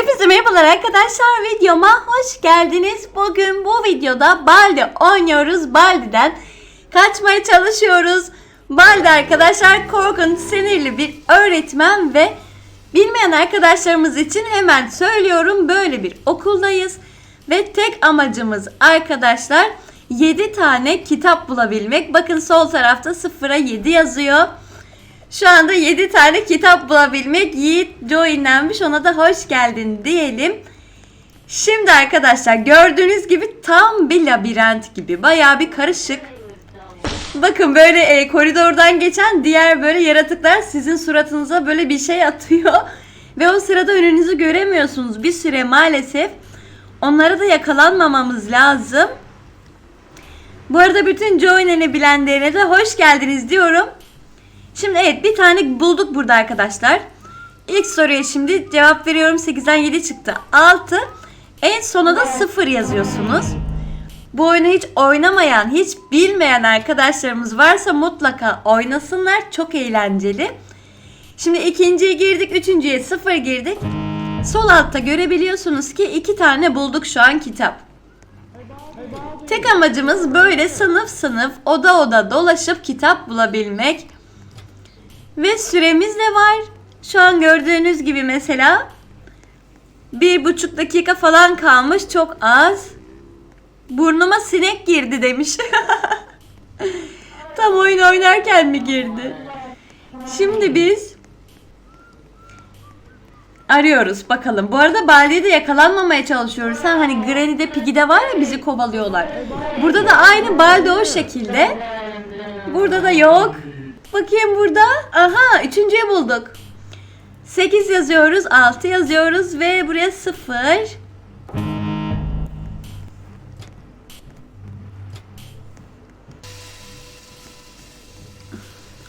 Hepinize merhabalar arkadaşlar videoma hoş geldiniz. Bugün bu videoda Baldi oynuyoruz. Baldi'den kaçmaya çalışıyoruz. Baldi arkadaşlar korkunç sinirli bir öğretmen ve bilmeyen arkadaşlarımız için hemen söylüyorum böyle bir okuldayız. Ve tek amacımız arkadaşlar 7 tane kitap bulabilmek. Bakın sol tarafta 0'a 7 yazıyor. Şu anda 7 tane kitap bulabilmek Yiğit joinlenmiş. Ona da hoş geldin diyelim. Şimdi arkadaşlar gördüğünüz gibi tam bir labirent gibi. Bayağı bir karışık. Bakın böyle e, koridordan geçen diğer böyle yaratıklar sizin suratınıza böyle bir şey atıyor. Ve o sırada önünüzü göremiyorsunuz bir süre maalesef. Onlara da yakalanmamamız lazım. Bu arada bütün join'ini bilenlerine de hoş geldiniz diyorum. Şimdi evet bir tane bulduk burada arkadaşlar. İlk soruya şimdi cevap veriyorum. 8'den 7 çıktı. 6. En sona da 0 yazıyorsunuz. Bu oyunu hiç oynamayan, hiç bilmeyen arkadaşlarımız varsa mutlaka oynasınlar. Çok eğlenceli. Şimdi ikinciye girdik, üçüncüye 0 girdik. Sol altta görebiliyorsunuz ki iki tane bulduk şu an kitap. Tek amacımız böyle sınıf sınıf, oda oda dolaşıp kitap bulabilmek. Ve süremiz de var. Şu an gördüğünüz gibi mesela bir buçuk dakika falan kalmış. Çok az. Burnuma sinek girdi demiş. Tam oyun oynarken mi girdi? Şimdi biz arıyoruz bakalım. Bu arada Bali'ye de yakalanmamaya çalışıyoruz. Sen hani Granny'de Piggy'de var ya bizi kovalıyorlar. Burada da aynı Baldi o şekilde. Burada da yok. Bakayım burada. Aha üçüncüyü bulduk. 8 yazıyoruz, 6 yazıyoruz ve buraya 0.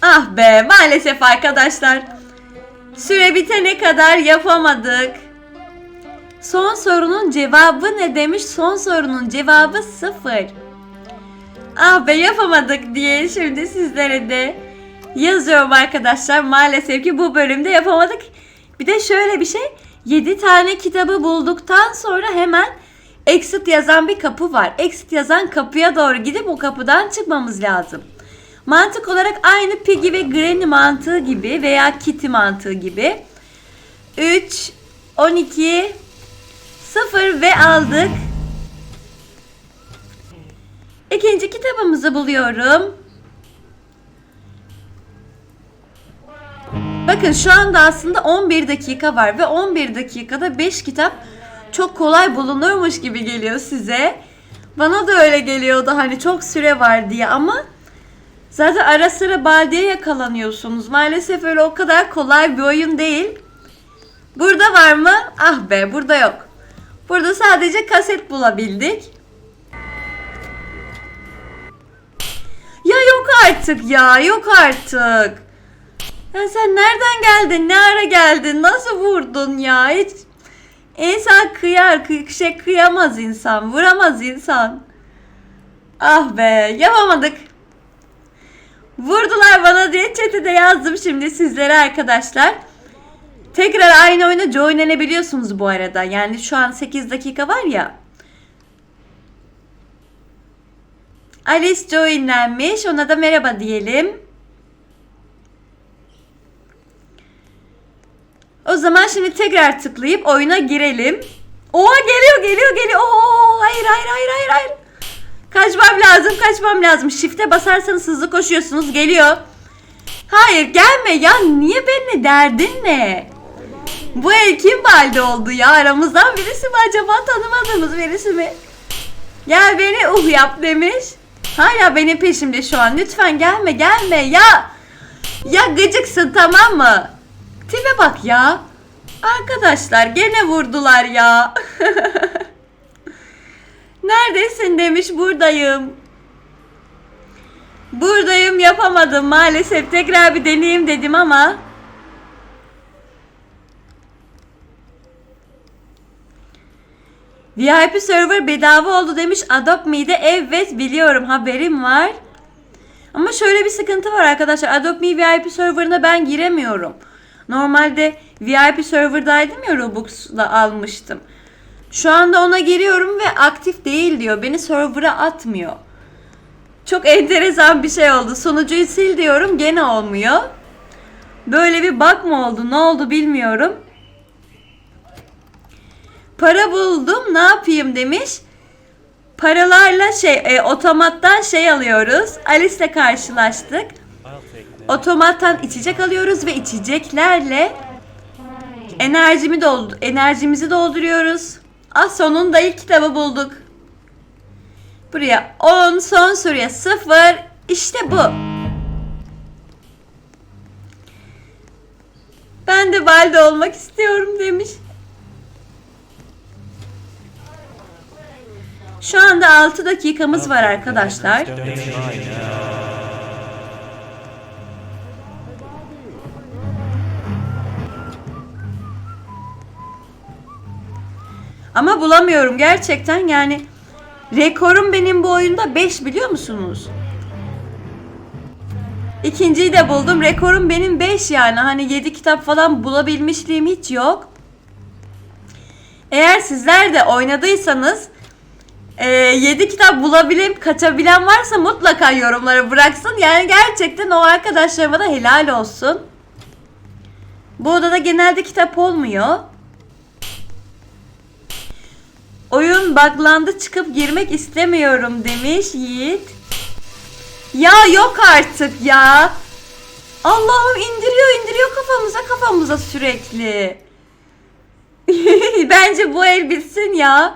Ah be maalesef arkadaşlar. Süre bitene kadar yapamadık. Son sorunun cevabı ne demiş? Son sorunun cevabı 0. Ah be yapamadık diye şimdi sizlere de yazıyorum arkadaşlar. Maalesef ki bu bölümde yapamadık. Bir de şöyle bir şey. 7 tane kitabı bulduktan sonra hemen exit yazan bir kapı var. Exit yazan kapıya doğru gidip o kapıdan çıkmamız lazım. Mantık olarak aynı Piggy ve Granny mantığı gibi veya Kitty mantığı gibi. 3, 12, 0 ve aldık. İkinci kitabımızı buluyorum. Bakın şu anda aslında 11 dakika var ve 11 dakikada 5 kitap çok kolay bulunurmuş gibi geliyor size. Bana da öyle geliyordu hani çok süre var diye ama zaten ara sıra baldiye yakalanıyorsunuz. Maalesef öyle o kadar kolay bir oyun değil. Burada var mı? Ah be burada yok. Burada sadece kaset bulabildik. Ya yok artık ya yok artık. Ya sen nereden geldin? Ne ara geldin? Nasıl vurdun ya? Hiç insan kıyar, kıy şey kıyamaz insan, vuramaz insan. Ah be, yapamadık. Vurdular bana diye chat'e de yazdım şimdi sizlere arkadaşlar. Tekrar aynı oyuna joinlenebiliyorsunuz bu arada. Yani şu an 8 dakika var ya. Alice joinlenmiş. Ona da merhaba diyelim. O zaman şimdi tekrar tıklayıp oyuna girelim. Oha geliyor geliyor geliyor. Oo hayır hayır hayır hayır hayır. Kaçmam lazım kaçmam lazım. Shift'e basarsanız hızlı koşuyorsunuz geliyor. Hayır gelme ya niye benimle derdin ne? Bu el kim balde oldu ya? Aramızdan birisi mi acaba tanımadığımız birisi mi? Gel beni uh yap demiş. Hala benim peşimde şu an. Lütfen gelme gelme ya. Ya gıcıksın tamam mı? Tipe bak ya. Arkadaşlar gene vurdular ya. Neredesin demiş buradayım. Buradayım yapamadım maalesef. Tekrar bir deneyeyim dedim ama. VIP server bedava oldu demiş Adopt Me'de. Evet biliyorum haberim var. Ama şöyle bir sıkıntı var arkadaşlar. Adopt Me VIP serverına ben giremiyorum. Normalde VIP serverdaydım ya Robux'la almıştım. Şu anda ona giriyorum ve aktif değil diyor. Beni server'a atmıyor. Çok enteresan bir şey oldu. Sonucuyu sil diyorum gene olmuyor. Böyle bir bug mı oldu? Ne oldu bilmiyorum. Para buldum ne yapayım demiş. Paralarla şey e, otomattan şey alıyoruz. Alice'le karşılaştık. Otomattan içecek alıyoruz ve içeceklerle enerjimi doldu enerjimizi dolduruyoruz. Ah sonunda ilk kitabı bulduk. Buraya 10 son soruya 0 işte bu. Ben de balde olmak istiyorum demiş. Şu anda 6 dakikamız var arkadaşlar. Ama bulamıyorum gerçekten yani rekorum benim bu oyunda 5 biliyor musunuz? İkinciyi de buldum. Rekorum benim 5 yani. Hani 7 kitap falan bulabilmişliğim hiç yok. Eğer sizler de oynadıysanız 7 kitap bulabilen, kaçabilen varsa mutlaka yorumlara bıraksın. Yani gerçekten o arkadaşlarıma da helal olsun. Bu odada genelde kitap olmuyor. Oyun buglandı çıkıp girmek istemiyorum demiş Yiğit. Ya yok artık ya. Allah'ım indiriyor indiriyor kafamıza kafamıza sürekli. Bence bu el bitsin ya.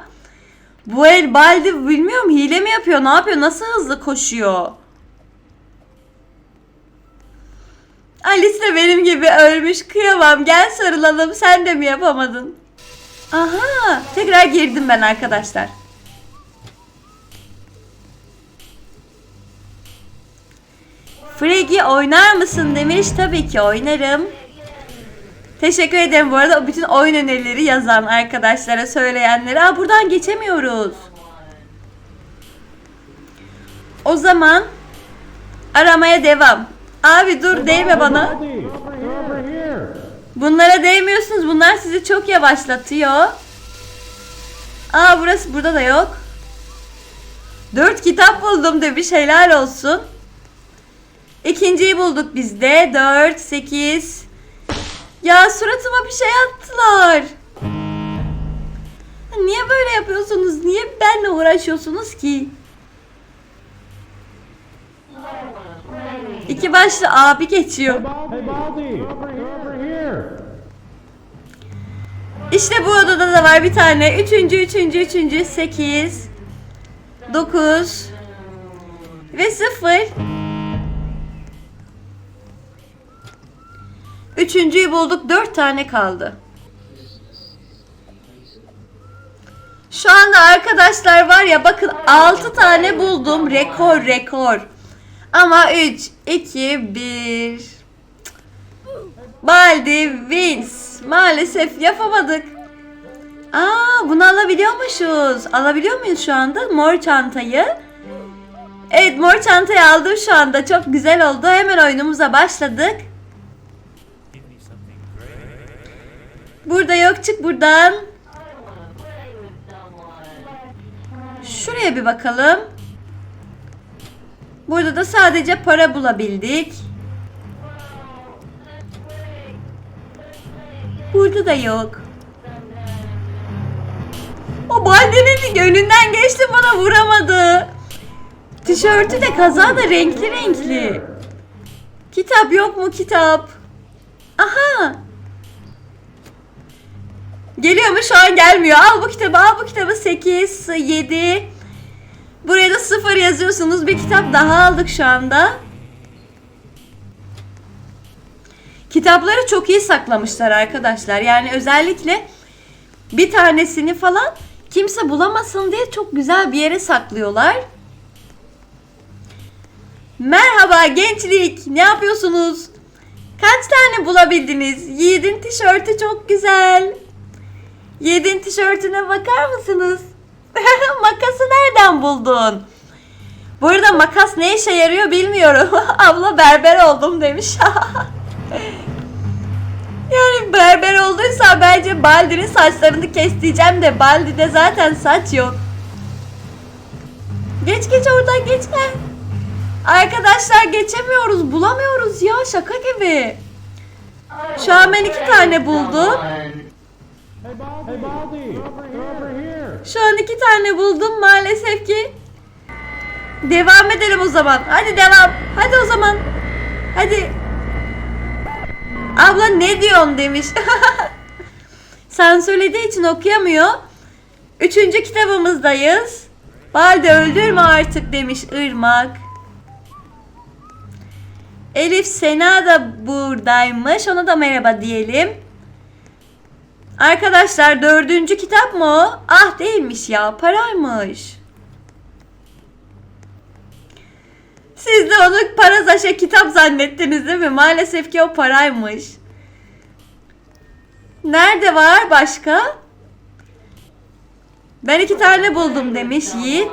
Bu el baldi bilmiyorum hile mi yapıyor ne yapıyor nasıl hızlı koşuyor. Alice de benim gibi ölmüş kıyamam gel sarılalım sen de mi yapamadın? Aha tekrar girdim ben arkadaşlar. Fregi oynar mısın demiş. Tabii ki oynarım. Teşekkür ederim bu arada bütün oyun önerileri yazan arkadaşlara, söyleyenlere. Aa buradan geçemiyoruz. O zaman aramaya devam. Abi dur değme bana. Bunlara değmiyorsunuz. Bunlar sizi çok yavaşlatıyor. Aa burası burada da yok. Dört kitap buldum demiş. Helal olsun. İkinciyi bulduk biz de. Dört, sekiz. Ya suratıma bir şey attılar. Niye böyle yapıyorsunuz? Niye benle uğraşıyorsunuz ki? İki başlı abi geçiyor. Hey! İşte bu odada da var bir tane. Üçüncü, üçüncü, üçüncü, sekiz, dokuz ve sıfır. Üçüncüyü bulduk. Dört tane kaldı. Şu anda arkadaşlar var ya bakın 6 tane buldum. Rekor rekor. Ama 3, 2, 1. Baldi wins. Maalesef yapamadık. Aa bunu alabiliyormuşuz. Alabiliyor muyuz şu anda mor çantayı? Evet mor çantayı aldım şu anda. Çok güzel oldu. Hemen oyunumuza başladık. Burada yok çık buradan. Şuraya bir bakalım. Burada da sadece para bulabildik. Da yok. O baldenin önünden geçti bana vuramadı. Tişörtü de kaza da renkli renkli. Kitap yok mu kitap? Aha. Geliyor mu şu an gelmiyor. Al bu kitabı al bu kitabı 8, 7. Buraya da 0 yazıyorsunuz. Bir kitap daha aldık şu anda. Kitapları çok iyi saklamışlar arkadaşlar. Yani özellikle bir tanesini falan kimse bulamasın diye çok güzel bir yere saklıyorlar. Merhaba gençlik. Ne yapıyorsunuz? Kaç tane bulabildiniz? Yiğit'in tişörtü çok güzel. Yiğit'in tişörtüne bakar mısınız? Makası nereden buldun? Bu arada makas ne işe yarıyor bilmiyorum. Abla berber oldum demiş. berber olduysa bence Baldi'nin saçlarını kestireceğim de Baldi'de zaten saç yok. Geç geç oradan geç gel. Arkadaşlar geçemiyoruz bulamıyoruz ya şaka gibi. Şu an ben iki tane buldum. Şu an iki tane buldum maalesef ki. Devam edelim o zaman. Hadi devam. Hadi o zaman. Hadi. Abla ne diyorsun demiş. Sen için okuyamıyor. Üçüncü kitabımızdayız. Balde öldürme artık demiş Irmak. Elif Sena da buradaymış. Ona da merhaba diyelim. Arkadaşlar dördüncü kitap mı o? Ah değilmiş ya paraymış. Siz de onu parazaşa kitap zannettiniz değil mi? Maalesef ki o paraymış. Nerede var başka? Ben iki tane buldum demiş Yiğit.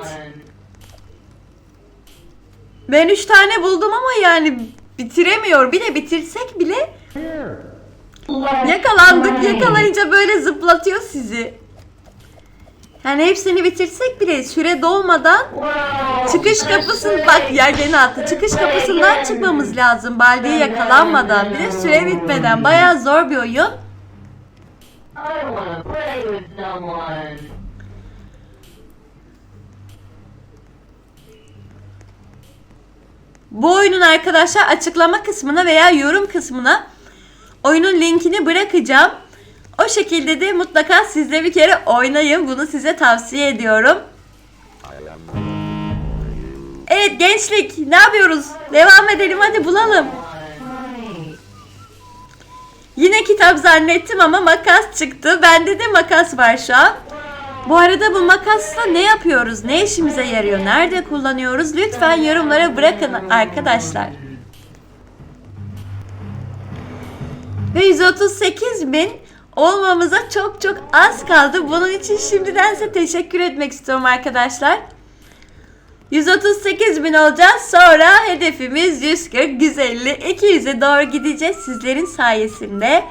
Ben üç tane buldum ama yani bitiremiyor. Bir de bitirsek bile! Yakalandık. Yakalayınca böyle zıplatıyor sizi. Yani hepsini bitirsek bile süre dolmadan çıkış kapısın bak gene attı. Çıkış kapısından çıkmamız lazım. Baldi'ye yakalanmadan bir de süre bitmeden. Bayağı zor bir oyun. Bu oyunun arkadaşlar açıklama kısmına veya yorum kısmına oyunun linkini bırakacağım. O şekilde de mutlaka siz de bir kere oynayın. Bunu size tavsiye ediyorum. Evet gençlik ne yapıyoruz? Devam edelim hadi bulalım. Yine kitap zannettim ama makas çıktı. Bende de makas var şu an. Bu arada bu makasla ne yapıyoruz? Ne işimize yarıyor? Nerede kullanıyoruz? Lütfen yorumlara bırakın arkadaşlar. Ve 138 bin olmamıza çok çok az kaldı. Bunun için şimdiden size teşekkür etmek istiyorum arkadaşlar. 138 bin olacağız. Sonra hedefimiz 140, 150, 200'e doğru gideceğiz sizlerin sayesinde.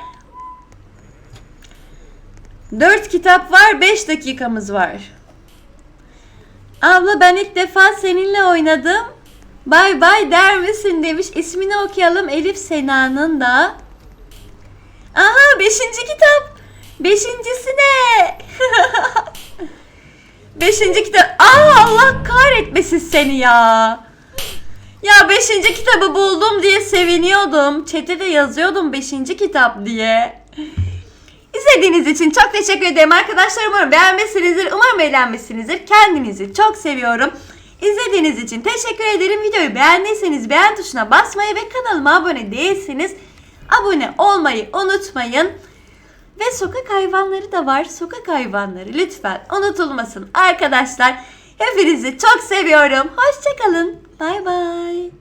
4 kitap var, 5 dakikamız var. Abla ben ilk defa seninle oynadım. Bay bay der misin demiş. İsmini okuyalım Elif Sena'nın da. Aha 5. kitap. Beşincisi ne? Beşinci kitap. Aa Allah kahretmesin seni ya. Ya beşinci kitabı buldum diye seviniyordum. Çete de yazıyordum beşinci kitap diye. İzlediğiniz için çok teşekkür ederim arkadaşlar. Umarım beğenmişsinizdir. Umarım eğlenmişsinizdir. Kendinizi çok seviyorum. İzlediğiniz için teşekkür ederim. Videoyu beğendiyseniz beğen tuşuna basmayı ve kanalıma abone değilseniz abone olmayı unutmayın. Ve sokak hayvanları da var. Sokak hayvanları lütfen unutulmasın arkadaşlar. Hepinizi çok seviyorum. Hoşçakalın. Bay bay.